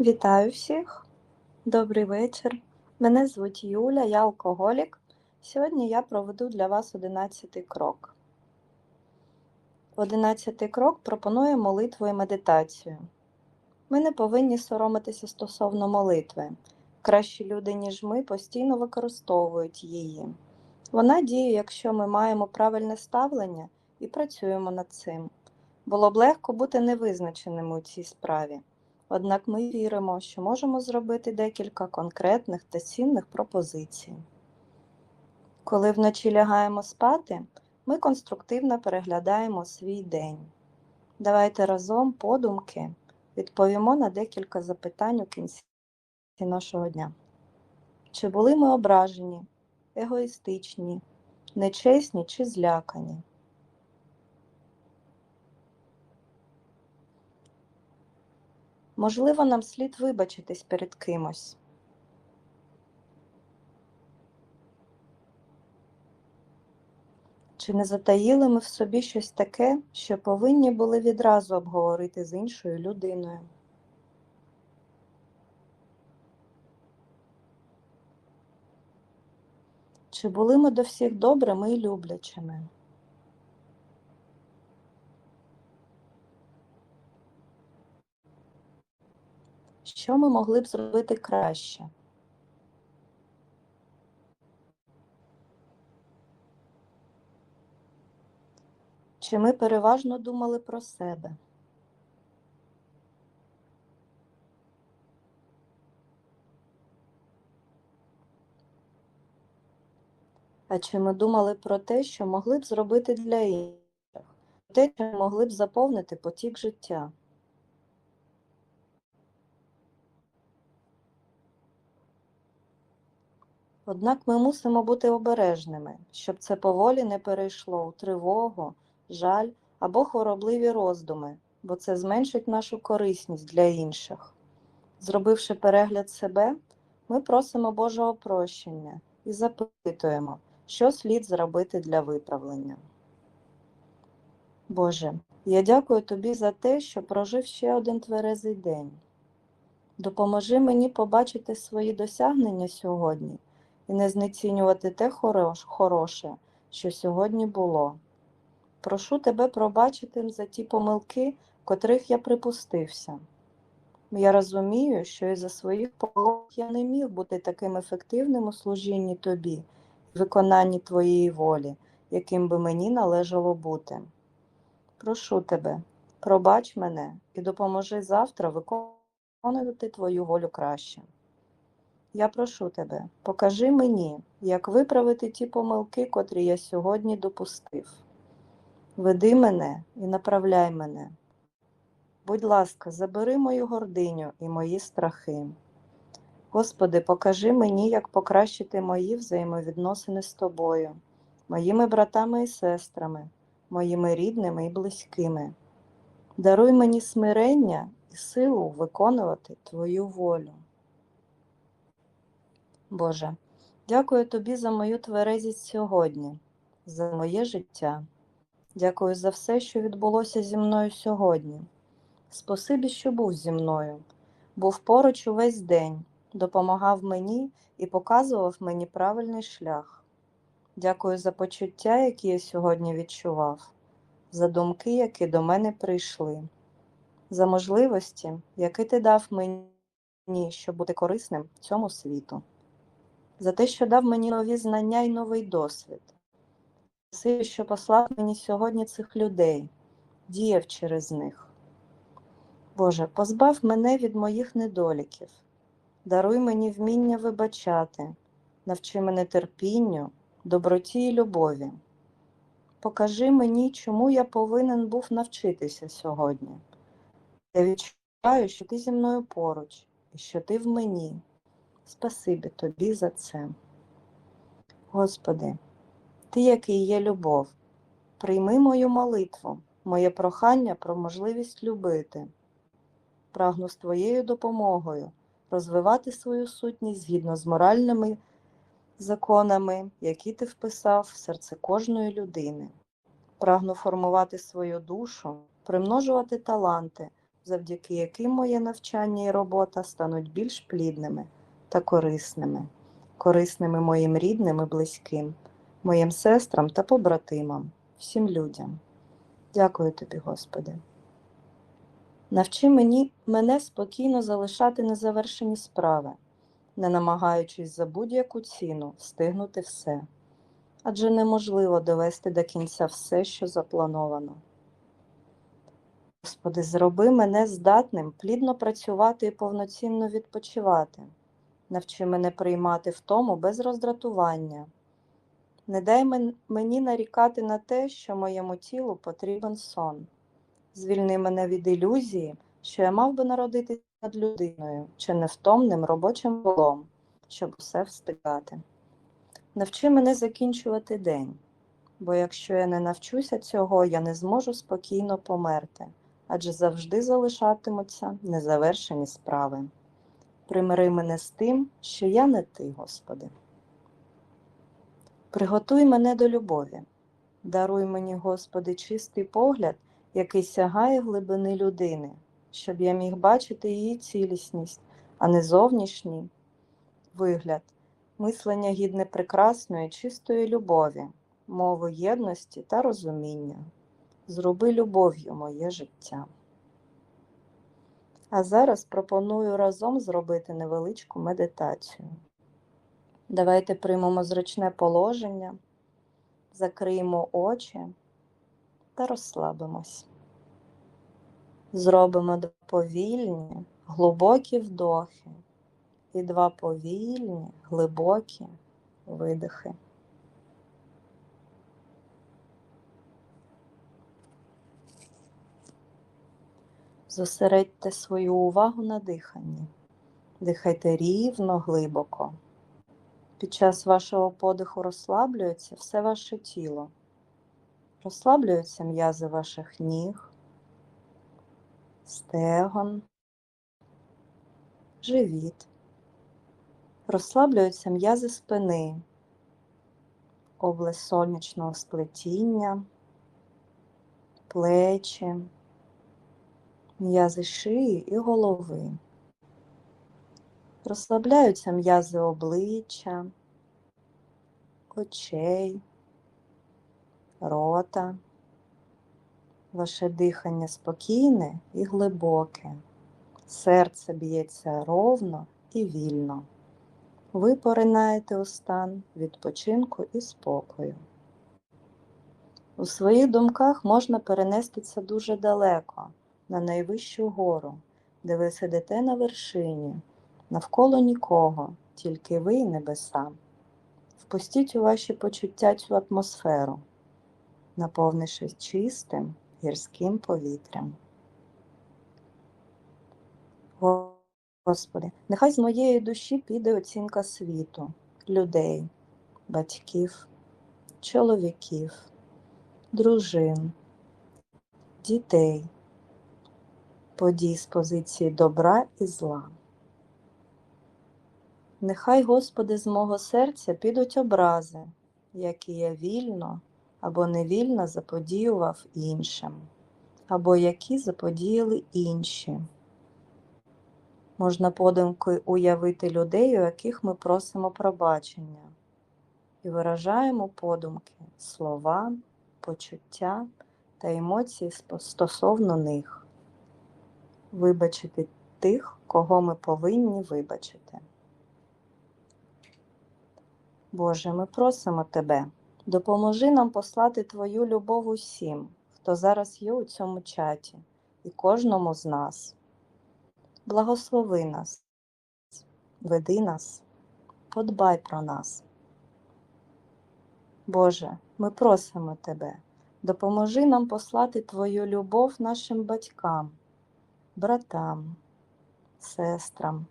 Вітаю всіх! Добрий вечір. Мене звуть Юля, я алкоголік. Сьогодні я проведу для вас одинадцятий крок. Одинадцятий крок пропонує молитву і медитацію. Ми не повинні соромитися стосовно молитви. Кращі люди, ніж ми, постійно використовують її. Вона діє, якщо ми маємо правильне ставлення і працюємо над цим. Було б легко бути невизначеними у цій справі. Однак ми віримо, що можемо зробити декілька конкретних та цінних пропозицій. Коли вночі лягаємо спати, ми конструктивно переглядаємо свій день. Давайте разом подумки відповімо на декілька запитань у кінці нашого дня. Чи були ми ображені, егоїстичні, нечесні чи злякані? Можливо, нам слід вибачитись перед кимось. Чи не затаїли ми в собі щось таке, що повинні були відразу обговорити з іншою людиною? Чи були ми до всіх добрими і люблячими? Що ми могли б зробити краще? Чи ми переважно думали про себе? А чи ми думали про те, що могли б зробити для інших, те, що могли б заповнити потік життя? Однак ми мусимо бути обережними, щоб це поволі не перейшло у тривогу, жаль або хворобливі роздуми, бо це зменшить нашу корисність для інших. Зробивши перегляд себе, ми просимо Божого прощення і запитуємо, що слід зробити для виправлення. Боже, я дякую Тобі за те, що прожив ще один тверезий день. Допоможи мені побачити свої досягнення сьогодні і не знецінювати те хороше, що сьогодні було. Прошу тебе пробачити за ті помилки, котрих я припустився. Я розумію, що із за своїх помилок я не міг бути таким ефективним у служінні тобі і виконанні твоєї волі, яким би мені належало бути. Прошу тебе, пробач мене і допоможи завтра виконувати твою волю краще. Я прошу тебе, покажи мені, як виправити ті помилки, котрі я сьогодні допустив. Веди мене і направляй мене. Будь ласка, забери мою гординю і мої страхи. Господи, покажи мені, як покращити мої взаємовідносини з тобою, моїми братами і сестрами, моїми рідними і близькими. Даруй мені смирення і силу виконувати Твою волю. Боже, дякую Тобі за мою тверезість сьогодні, за моє життя. Дякую за все, що відбулося зі мною сьогодні. Спасибі, що був зі мною, був поруч увесь день, допомагав мені і показував мені правильний шлях. Дякую за почуття, які я сьогодні відчував, за думки, які до мене прийшли, за можливості, які ти дав мені, щоб бути корисним цьому світу за те, що дав мені нові знання і новий досвід. Спасибі, що послав мені сьогодні цих людей, діяв через них. Боже, позбав мене від моїх недоліків, даруй мені вміння вибачати, навчи мене терпінню, доброті і любові. Покажи мені, чому я повинен був навчитися сьогодні. Я відчуваю, що ти зі мною поруч і що ти в мені. Спасибі тобі за це. Господи, Ти, який є любов, прийми мою молитву, моє прохання про можливість любити. Прагну з Твоєю допомогою розвивати свою сутність згідно з моральними законами, які ти вписав в серце кожної людини. Прагну формувати свою душу, примножувати таланти, завдяки яким моє навчання і робота стануть більш плідними та корисними, корисними моїм рідним і близьким, моїм сестрам та побратимам, всім людям. Дякую тобі, Господи. Навчи мені мене спокійно залишати незавершені справи, не намагаючись за будь-яку ціну встигнути все, адже неможливо довести до кінця все, що заплановано. Господи, зроби мене здатним плідно працювати і повноцінно відпочивати. Навчи мене приймати втому без роздратування. Не дай мені нарікати на те, що моєму тілу потрібен сон. Звільни мене від ілюзії, що я мав би народитися над людиною чи невтомним робочим волом, щоб усе встигати. Навчи мене закінчувати день, бо якщо я не навчуся цього, я не зможу спокійно померти, адже завжди залишатимуться незавершені справи. Примири мене з тим, що я не ти, Господи. Приготуй мене до любові. Даруй мені, Господи, чистий погляд, який сягає глибини людини, щоб я міг бачити її цілісність, а не зовнішній вигляд, мислення гідне прекрасної, чистої любові, мову єдності та розуміння. Зроби любов'ю моє життя. А зараз пропоную разом зробити невеличку медитацію. Давайте приймемо зручне положення, закриємо очі та розслабимось. Зробимо два повільні, глибокі вдохи і два повільні, глибокі видихи. Зосередьте свою увагу на диханні. Дихайте рівно, глибоко. Під час вашого подиху розслаблюється все ваше тіло. Розслаблюються м'язи ваших ніг, стегон, живіт. Розслаблюються м'язи спини, область сонячного сплетіння, плечі, м'язи шиї і голови. Розслабляються м'язи обличчя, очей, рота. Ваше дихання спокійне і глибоке. Серце б'ється ровно і вільно. Ви поринаєте у стан відпочинку і спокою. У своїх думках можна перенестися дуже далеко, на найвищу гору, де ви сидите на вершині, навколо нікого, тільки ви і небеса. Впустіть у ваші почуття цю атмосферу, наповнившись чистим гірським повітрям. Господи, нехай з моєї душі піде оцінка світу, людей, батьків, чоловіків, дружин, дітей, подій з позиції добра і зла. Нехай, Господи, з мого серця підуть образи, які я вільно або невільно заподіював іншим, або які заподіяли інші. Можна подумки уявити людей, у яких ми просимо пробачення, і виражаємо подумки, слова, почуття та емоції стосовно них, вибачити тих, кого ми повинні вибачити. Боже, ми просимо Тебе, допоможи нам послати Твою любов усім, хто зараз є у цьому чаті, і кожному з нас. Благослови нас, веди нас, подбай про нас. Боже, ми просимо Тебе, допоможи нам послати Твою любов нашим батькам, братам, сестрам,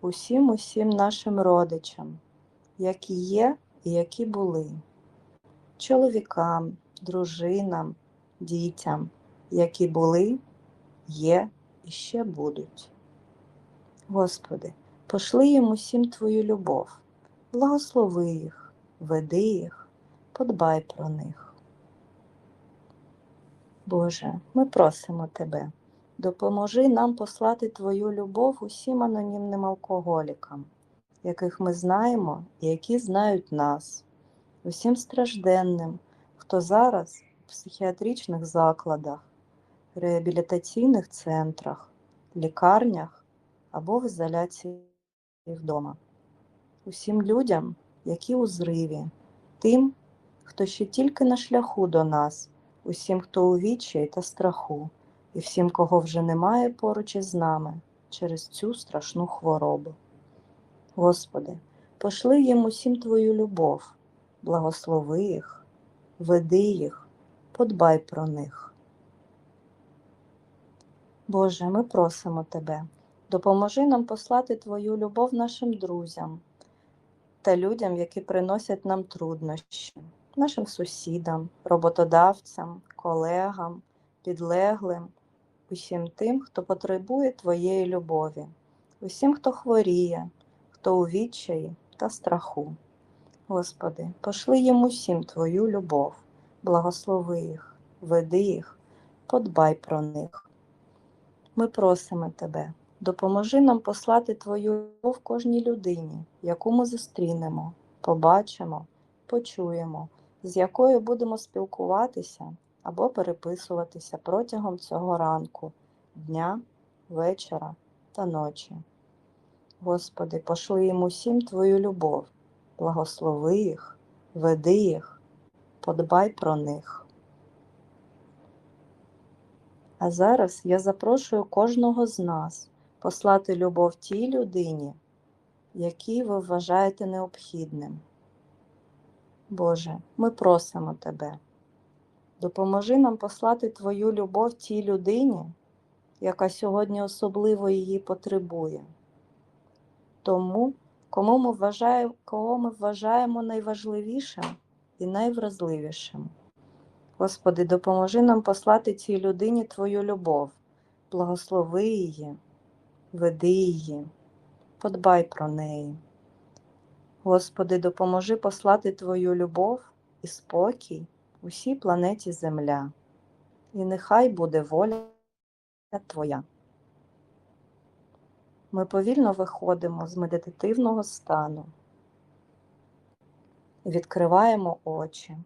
усім усім нашим родичам, які є і які були, чоловікам, дружинам, дітям, які були, є і ще будуть. Господи, пошли їм усім Твою любов, благослови їх, веди їх, подбай про них. Боже, ми просимо Тебе, Допоможи нам послати Твою любов усім анонімним алкоголікам, яких ми знаємо і які знають нас, усім стражденним, хто зараз в психіатричних закладах, реабілітаційних центрах, лікарнях або в ізоляції вдома, усім людям, які у зриві, тим, хто ще тільки на шляху до нас, усім, хто у відчаї та страху, і всім, кого вже немає поруч із нами через цю страшну хворобу. Господи, пошли їм усім Твою любов, благослови їх, веди їх, подбай про них. Боже, ми просимо Тебе, допоможи нам послати Твою любов нашим друзям та людям, які приносять нам труднощі, нашим сусідам, роботодавцям, колегам, підлеглим, усім тим, хто потребує Твоєї любові, усім, хто хворіє, хто у відчаї та страху. Господи, пошли їм усім Твою любов, благослови їх, веди їх, подбай про них. Ми просимо Тебе, допоможи нам послати Твою любов кожній людині, яку ми зустрінемо, побачимо, почуємо, з якою будемо спілкуватися або переписуватися протягом цього ранку, дня, вечора та ночі. Господи, пошли їм усім Твою любов, благослови їх, веди їх, подбай про них. А зараз я запрошую кожного з нас послати любов тій людині, якій ви вважаєте необхідним. Боже, ми просимо Тебе, допоможи нам послати Твою любов тій людині, яка сьогодні особливо її потребує. Тому, кому ми вважаємо, кого ми вважаємо найважливішим і найвразливішим. Господи, допоможи нам послати цій людині Твою любов, благослови її, веди її, подбай про неї. Господи, допоможи послати Твою любов і спокій усій планеті Земля, і нехай буде воля Твоя. Ми повільно виходимо з медитативного стану, відкриваємо очі.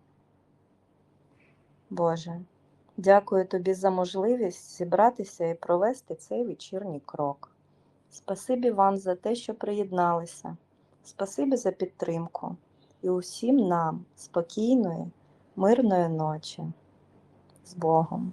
Боже, дякую Тобі за можливість зібратися і провести цей вечірній крок. Спасибі вам за те, що приєдналися. Спасибі за підтримку і усім нам спокійної, мирної ночі. З Богом!